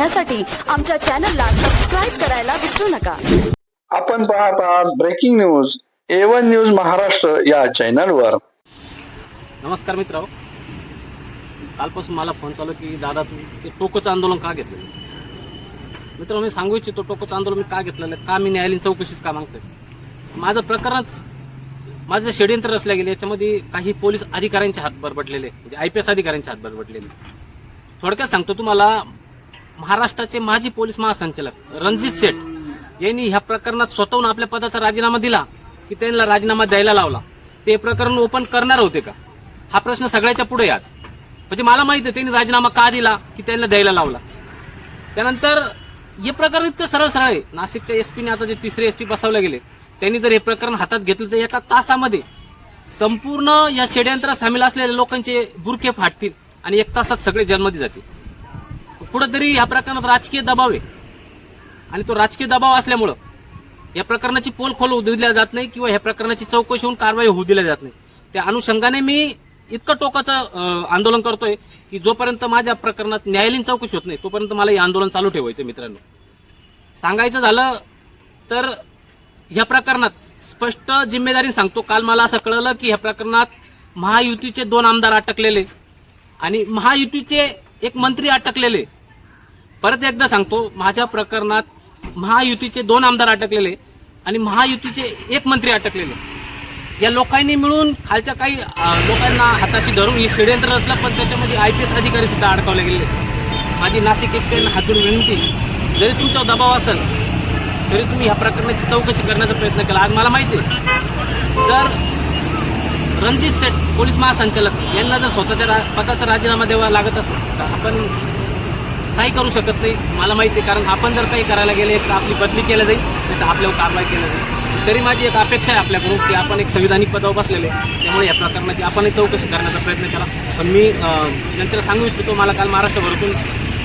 पाहण्यासाठी आमच्या चॅनलला सबस्क्राईब करायला विसरू नका. आपण पाहत आहात ब्रेकिंग न्यूज एवन न्यूज महाराष्ट्र या चॅनलवर नमस्कार मित्र कालपासून मला फोन चालू की दादा तू ते टोकोचं आंदोलन का घेतलं मित्र मी सांगू इच्छितो टोकोचं आंदोलन मी का घेतलेलं? आहे? का मी न्यायालयीन चौकशीच का मागतोय? माझं प्रकरणच माझं षडयंत्र रचल्या गेले याच्यामध्ये काही पोलीस अधिकाऱ्यांचे हात बरबटलेले म्हणजे आय पी एस अधिकाऱ्यांचे हात बरबटलेले थोडक्यात सांगतो तुम्हाला महाराष्ट्राचे माजी पोलीस महासंचालक रणजित सेठ यांनी ह्या प्रकरणात स्वतःहून आपल्या पदाचा राजीनामा दिला की त्यांना राजीनामा द्यायला लावला. ते प्रकरण ओपन करणार होते का? हा प्रश्न सगळ्याच्या पुढे आज. म्हणजे मला माहिती आहे त्यांनी राजीनामा का दिला की त्यांना द्यायला लावला? त्यानंतर हे प्रकरण इतकं सरळ सरळ आहे. नाशिकच्या एसपीने आता जे तिसरे एसपी बसवले गेले त्यांनी जर हे प्रकरण हातात घेतलं तर एका तासामध्ये संपूर्ण या षडयंत्रात सामील असलेल्या लोकांचे बुरखे फाटतील आणि एक तासात सगळे जन्मदी जातील. कुठंतरी ह्या प्रकरणात राजकीय दबाव आहे. आणि तो राजकीय दबाव असल्यामुळं या प्रकरणाची पोल खोल होऊ दिल्या जात नाही किंवा ह्या प्रकरणाची चौकशी होऊन कारवाई होऊ दिल्या जात नाही. त्या अनुषंगाने मी इतकं टोकाचं आंदोलन करतोय की जोपर्यंत माझ्या प्रकरणात न्यायालयीन चौकशी होत नाही तोपर्यंत मला हे आंदोलन चालू ठेवायचं मित्रांनो. सांगायचं झालं तर ह्या प्रकरणात स्पष्ट जिम्मेदारी सांगतो. काल मला असं कळलं की ह्या प्रकरणात महायुतीचे दोन आमदार अटकलेले आणि महायुतीचे एक मंत्री अटकलेले. परत एकदा सांगतो माझ्या प्रकरणात महायुतीचे दोन आमदार अटकलेले आणि महायुतीचे एक मंत्री अटकलेले. या लोकांनी मिळून खालच्या काही लोकांना हाताशी धरून हे षडयंत्र असलं पण त्याच्यामध्ये आय पी एस अधिकारी सुद्धा अडकवले गेले. माझी नाशिक एक हातून विनंती जरी तुमचा दबाव असेल तरी तुम्ही ह्या प्रकरणाची चौकशी करण्याचा प्रयत्न केला. आज मला माहिती आहे जर रणजित सेठ पोलीस महासंचालक यांना जर स्वतःच्या रा- पदाचा राजीनामा द्यावा लागत असेल तर आपण काही करू शकत नाही. मला माहिती आहे कारण आपण जर काही करायला गेले तर आपली बदली केलं जाईल नाही तर आपल्यावर कारवाई केलं जाईल. तरी माझी एक अपेक्षा आहे आपल्याकडून की आपण एक संविधानिक पदावर बसलेले आहे. त्यामुळे या प्रकरणाची आपणही चौकशी करण्याचा प्रयत्न केला पण मी नंतर सांगू इच्छितो मला काल महाराष्ट्रभरातून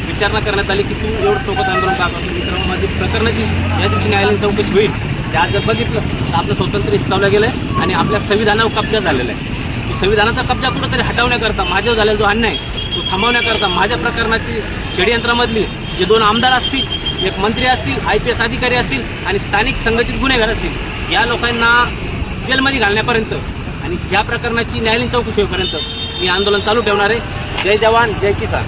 विचारणा करण्यात आली की तू एवढं सोबत आंदोलन का करतो मित्रांनो माझी प्रकरणाची या दिवशी न्यायालयीन चौकशी होईल. ते आज जर बघितलं तर आपलं स्वातंत्र्य हिसकावलं गेलं आहे आणि आपल्या संविधानावर कब्जा झालेला आहे. संविधानाचा कब्जा कुठंतरी हटवण्याकरता माझ्यावर झालेला जो अन्याय आहे, तो थांबवण्याकरता माझ्या प्रकरणातील षडयंत्रामधली जे दोन आमदार असतील एक मंत्री असतील आय पी एस अधिकारी असतील आणि स्थानिक संघटित गुन्हेगार असतील या लोकांना जेलमध्ये घालण्यापर्यंत आणि या प्रकरणाची न्यायालयीन चौकशी होईपर्यंत मी आंदोलन चालू ठेवणार आहे. जय जवान जय किसान.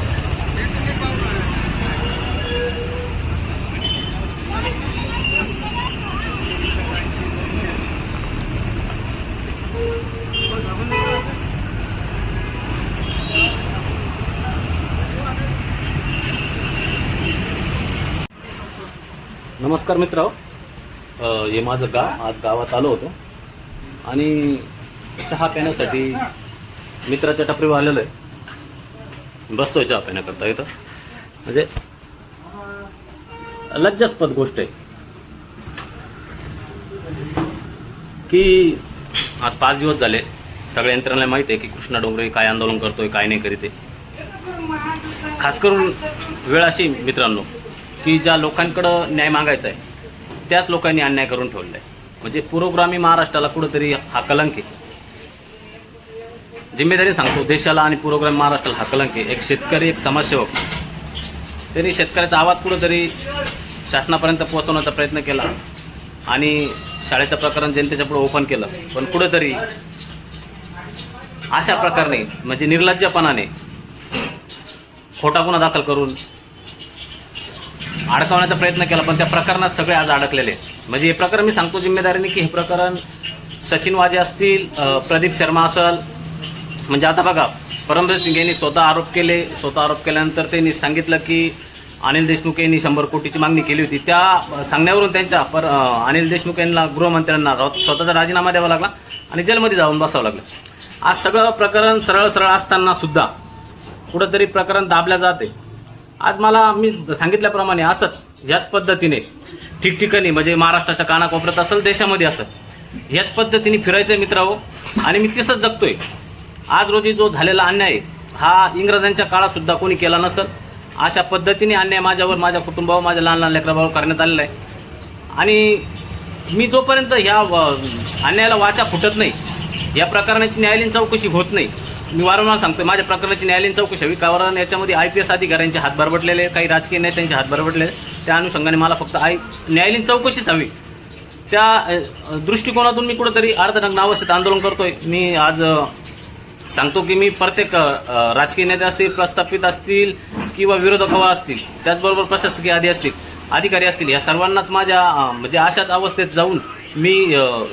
नमस्कार मित्र. हे माझं गाव आज गावात आलो होतो. आणि चहा पिण्यासाठी मित्राच्या टपरीवर आलेलो आहे. बसतोय चहा पिण्याकरता इथं. म्हणजे लज्जास्पद गोष्ट आहे. की आज पाच दिवस झाले. सगळ्या यंत्रणाला माहिती आहे की कृष्णा डोंगरे काय आंदोलन करतोय काय नाही करीत आहे. खास करून वेळ अशी मित्रांनो की ज्या लोकांकडं न्याय मागायचा आहे त्याच लोकांनी अन्याय करून ठेवलेला आहे म्हणजे पुरोग्रामी महाराष्ट्राला कुठंतरी हा कलंक आहे जिम्मेदारी सांगतो देशाला आणि पुरोग्रामी महाराष्ट्राला हा कलंक आहे एक शेतकरी एक समाजसेवक. त्यांनी शेतकऱ्याचा आवाज कुठंतरी शासनापर्यंत पोहोचवण्याचा प्रयत्न केला आणि शाळेचं प्रकरण जनतेच्या पुढे ओपन केलं. पण कुठंतरी अशा प्रकारे म्हणजे निर्लज्जपणाने खोटा गुन्हा दाखल करून अडकवण्याचा प्रयत्न केला पण त्या प्रकरणात सगळे आज अडकलेले म्हणजे हे प्रकरण मी सांगतो जिम्मेदारीने की हे प्रकरण सचिन वाजे असतील प्रदीप शर्मा असल म्हणजे आता बघा परमवीर सिंग यांनी स्वतः आरोप केले स्वतः आरोप केल्यानंतर त्यांनी सांगितलं की अनिल देशमुख यांनी शंभर कोटीची मागणी केली होती. त्या सांगण्यावरून त्यांच्या पर अनिल देशमुख यांना गृहमंत्र्यांना स्वतःचा राजीनामा द्यावा लागला आणि जेलमध्ये जाऊन बसावं लागलं. आज सगळं प्रकरण सरळ सरळ असताना सुद्धा कुठंतरी प्रकरण दाबल्या जाते. आज मला मी सांगितल्याप्रमाणे असंच ह्याच पद्धतीने ठिकठिकाणी म्हणजे महाराष्ट्राच्या कानाकोपऱ्यात असेल देशामध्ये असेल ह्याच पद्धतीने फिरायचं मित्रांनो. आणि मी तसंच जगतोय. आज रोजी जो झालेला अन्याय आहे, हा इंग्रजांच्या काळातसुद्धा कोणी केला नसेल. अशा पद्धतीने अन्याय माझ्यावर माझ्या कुटुंबावर माझ्या लहान लहान लेकराबावर करण्यात आलेला आहे. आणि मी जोपर्यंत ह्या व- अन्यायाला वाचा फुटत नाही या प्रकरणाची न्यायालयीन चौकशी होत नाही मी वारंवार सांगतोय माझ्या प्रकरणाची न्यायालयीन चौकशी हवी. कारण याच्यामध्ये आय पी एस अधिकाऱ्यांचे हात बरबटलेले काही राजकीय नेत्यांचे हात बरबटलेले त्या अनुषंगाने मला फक्त आय न्यायालयीन चौकशीच हवी. त्या दृष्टिकोनातून मी कुठंतरी अर्धनग्न अवस्थेत आंदोलन करतोय. मी आज सांगतो की मी प्रत्येक राजकीय नेते असतील प्रस्थापित असतील किंवा विरोधक हवा असतील त्याचबरोबर प्रशासकीय आधी असतील अधिकारी असतील या सर्वांनाच माझ्या म्हणजे अशाच अवस्थेत जाऊन मी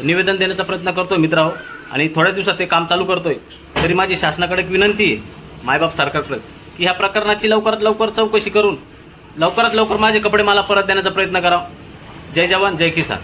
निवेदन देण्याचा प्रयत्न करतोय मित्रांनो आणि थोड्याच दिवसात ते काम चालू करतोय. तरी माझी शासनाकडे एक विनंती आहे मायबाप सरकारकडे की ह्या प्रकरणाची लवकरात लवकर चौकशी करून लवकरात लवकर माझे कपडे मला परत देण्याचा प्रयत्न करा. जय जवान जय किसान.